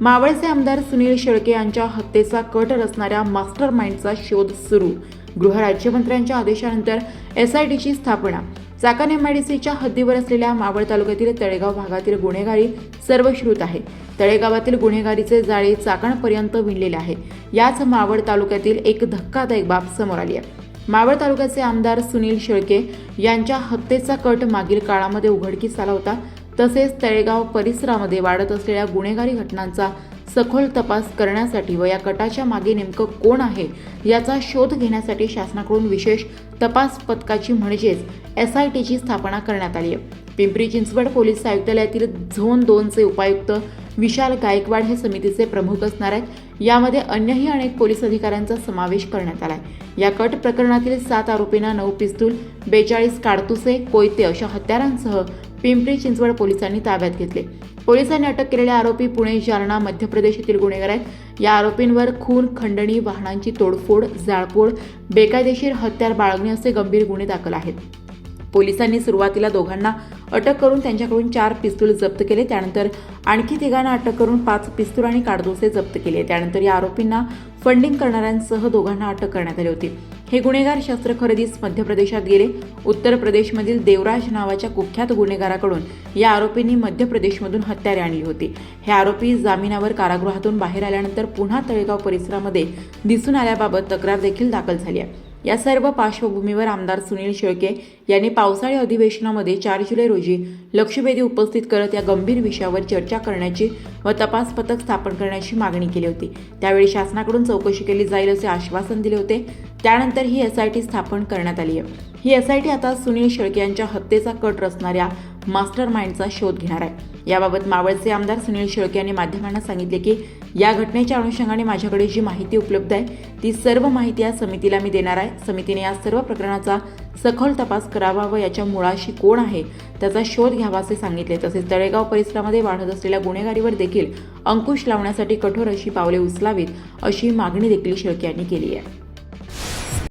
मावळचे आमदार सुनील शेळके यांच्या हत्येचा कट रचणाऱ्या मास्टर माइंडचा शोध सुरू. गृहराज्यमंत्र्यांच्या आदेशानंतर एसआयटीची स्थापना. चाकण एमआयडीसीच्या हद्दीवर असलेल्या मावळ तालुक्यातील तळेगाव भागातील गुन्हेगारी सर्वश्रुत आहे. तळेगावातील गुन्हेगारीचे जाळे चाकणपर्यंत विणलेले आहे. याच मावळ तालुक्यातील एक धक्कादायक बाब समोर आली आहे. मावळ तालुक्याचे आमदार सुनील शेळके यांच्या हत्येचा कट मागील काळामध्ये उघडकीस आला होता. तसेच तळेगाव परिसरामध्ये वाढत असलेल्या गुन्हेगारी घटनांचा सखोल तपास करण्यासाठी व या कटाच्या मागे नेमकं कोण आहे याचा शोध घेण्यासाठी शासनाकडून विशेष तपास पथकाची म्हणजेच एस आय टीची स्थापना करण्यात आली आहे. पिंपरी चिंचवड पोलीस आयुक्तालयातील झोन दोनचे उपायुक्त विशाल गायकवाड हे समितीचे प्रमुख असणार आहेत. यामध्ये अन्यही अनेक पोलीस अधिकाऱ्यांचा समावेश करण्यात आला आहे या कट प्रकरणातील सात आरोपींना नऊ पिस्तूल बेचाळीस काडतुसे कोयते अशा हत्यारांसह पिंपरी चिंचवड पोलिसांनी ताब्यात घेतले. पोलिसांनी अटक केलेले आरोपी पुणे जालना मध्य प्रदेश येथील गुन्हेगार आहेत. या आरोपींवर खून खंडणी वाहनांची तोडफोड जाळपोड बेकायदेशीर हत्यार बाळगणे असे गंभीर गुन्हे दाखल आहेत. पोलिसांनी सुरुवातीला दोघांना अटक करून त्यांच्याकडून चार पिस्तूल जप्त केले. त्यानंतर आणखी तिघांना अटक करून पाच पिस्तूल आणि काडदोसे जप्त केले. त्यानंतर या आरोपींना फंडिंग करणाऱ्यांसह दोघांना अटक करण्यात आली होती. हे गुन्हेगार शस्त्र खरेदीस मध्य प्रदेशात गेले. उत्तर प्रदेशमधील देवराज नावाच्या कुख्यात गुन्हेगाराकडून या आरोपींनी मध्य प्रदेशमधून हत्यारे आणली होती. हे आरोपी जामिनावर कारागृहातून बाहेर आल्यानंतर पुन्हा तळेगाव परिसरामध्ये दिसून आल्याबाबत तक्रार देखील दाखल झाली आहे. या सर्व पार्श्वभूमीवर आमदार सुनील शेळके यांनी पावसाळी अधिवेशनामध्ये चार जुलै रोजी लक्षवेधी उपस्थित करत या गंभीर विषयावर चर्चा करण्याची व तपास पथक स्थापन करण्याची मागणी केली होती. त्यावेळी शासनाकडून चौकशी केली जाईल असे आश्वासन दिले होते. त्यानंतर ही एस आय टी स्थापन करण्यात आली आहे. ही एस आय टी आता सुनील शेळके यांच्या हत्येचा कट रचणाऱ्या मास्टर माइंडचा शोध घेणार आहे. याबाबत मावळचे आमदार सुनील शेळके यांनी माध्यमांना सांगितले की या घटनेच्या अनुषंगाने माझ्याकडे जी माहिती उपलब्ध आहे ती सर्व माहिती या समितीला मी देणार आहे. समितीने या सर्व प्रकरणाचा सखोल तपास करावा व याच्या मुळाशी कोण आहे त्याचा शोध घ्यावा असे सांगितले. तसेच तळेगाव परिसरामध्ये वाढत असलेल्या गुन्हेगारीवर देखील अंकुश लावण्यासाठी कठोर अशी पावले उचलावीत अशी मागणी देखील शेळके यांनी केली आहे.